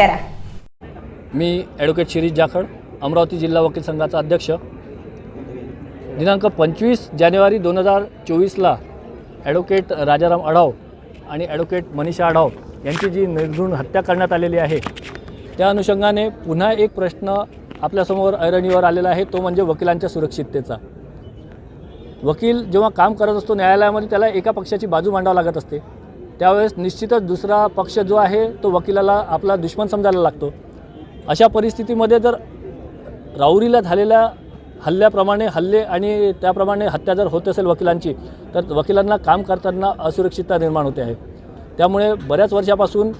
करा. मी ॲडव्होकेट शिरीष जाखड अमरावती जिल्हा वकील संघाचा अध्यक्ष. दिनांक पंचवीस जानेवारी दोन हजार चोवीसला ॲडव्होकेट राजाराम अढाव आणि ॲडव्होकेट मनीषा अढाव यांची जी निर्घृण हत्या करण्यात आलेली आहे त्या अनुषंगाने पुन्हा एक प्रश्न आपल्यासमोर ऐरणीवर आलेला आहे तो म्हणजे वकिलांच्या सुरक्षिततेचा. वकील जेव्हा काम करत असतो न्यायालयामध्ये त्याला एका पक्षाची बाजू मांडावं लागत असते. त्यावेळेस निश्चितच दुसरा पक्ष जो आहे तो वकिलाला आपला दुश्मन समजायला लागतो. अशा परिस्थितीमध्ये जर राऊरीला झालेल्या हल्ल्याप्रमाणे हल्ले आणि त्याप्रमाणे हत्या जर होत असेल वकिलांची तर वकिलांना काम करताना असुरक्षितता निर्माण होते आहे. त्यामुळे बऱ्याच वर्षापासून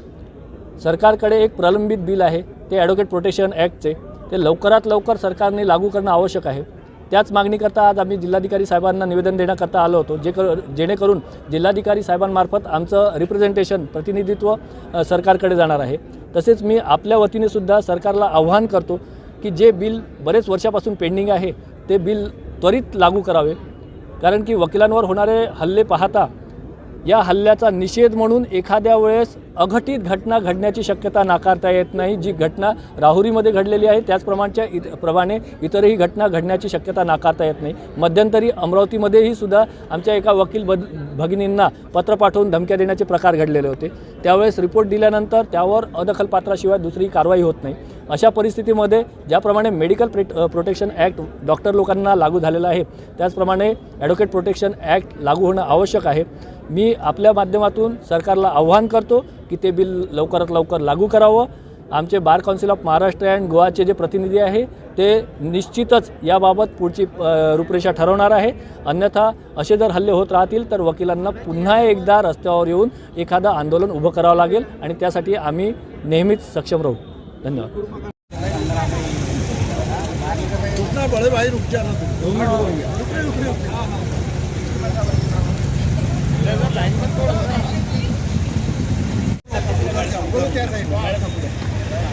सरकारकडे एक प्रलंबित बिल आहे ते ॲडव्होकेट प्रोटेक्शन ॲक्टचे ते लवकरात लवकर सरकारने लागू करणं आवश्यक आहे. त्याच मागणीकरता आज आम्ही जिल्हाधिकारी साहेबांना निवेदन देण्याकरता आलो होतो. जे कर जेणेकरून जिल्हाधिकारी साहेबांमार्फत आमचं रिप्रेझेंटेशन प्रतिनिधित्व सरकारकडे जाणार आहे. तसेच मी आपल्या वतीने सुद्धा सरकारला आव्हान करतो की जे बिल बरेच वर्षापासून पेंडिंग आहे ते बिल त्वरित लागू करावे. कारण की वकिलांवर होणारे हल्ले पाहता या हल्ल्याचा निषेध म्हणून एखाद्या वेळेस अघटित घटना घडण्याची शक्यता नाकारता येत नाही. जी घटना राहुरीमध्ये घडलेली आहे त्याचप्रमाणच्या इत प्रमाणे इतरही घटना घडण्याची शक्यता नाकारता येत नाही. मध्यंतरी अमरावतीमध्येही सुद्धा आमच्या एका वकील बद भगिनींना पत्र पाठवून धमक्या देण्याचे प्रकार घडलेले होते. त्यावेळेस रिपोर्ट दिल्यानंतर त्यावर अदखलपात्राशिवाय दुसरी कारवाई होत नाही. अशा परिस्थितीमध्ये ज्याप्रमाणे मेडिकल प्रेट प्रोटेक्शन ॲक्ट डॉक्टर लोकांना लागू झालेला आहे त्याचप्रमाणे ॲडव्होकेट प्रोटेक्शन ॲक्ट लागू होणं आवश्यक आहे. मी आपल्या माध्यमातून सरकारला आव्हान करतो की ते बिल लवकरात लवकर लागू करावं. आमचे bar council of Maharashtra and गोवाचे जे प्रतिनिधी आहे ते निश्चितच याबाबत पुढची रूपरेषा ठरवणार आहे. अन्यथा असे जर हल्ले होत राहतील तर वकिलांना पुन्हा एकदा रस्त्यावर येऊन एखादं आंदोलन उभं करावं लागेल आणि त्यासाठी आम्ही नेहमीच सक्षम राहू. धन्यवाद. रुकना बड़े भाई रुक जाना तुम रुक रहे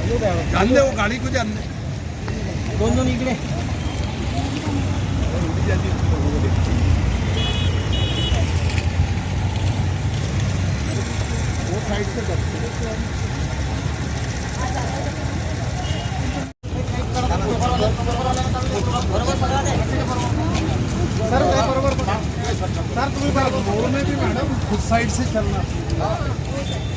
रुक रहे जान दे वो गाड़ी को जान दे दोन दोन इकडे. वो साइड से कर सर बरोबर सर में भी मैडम खुद साइड से चलना.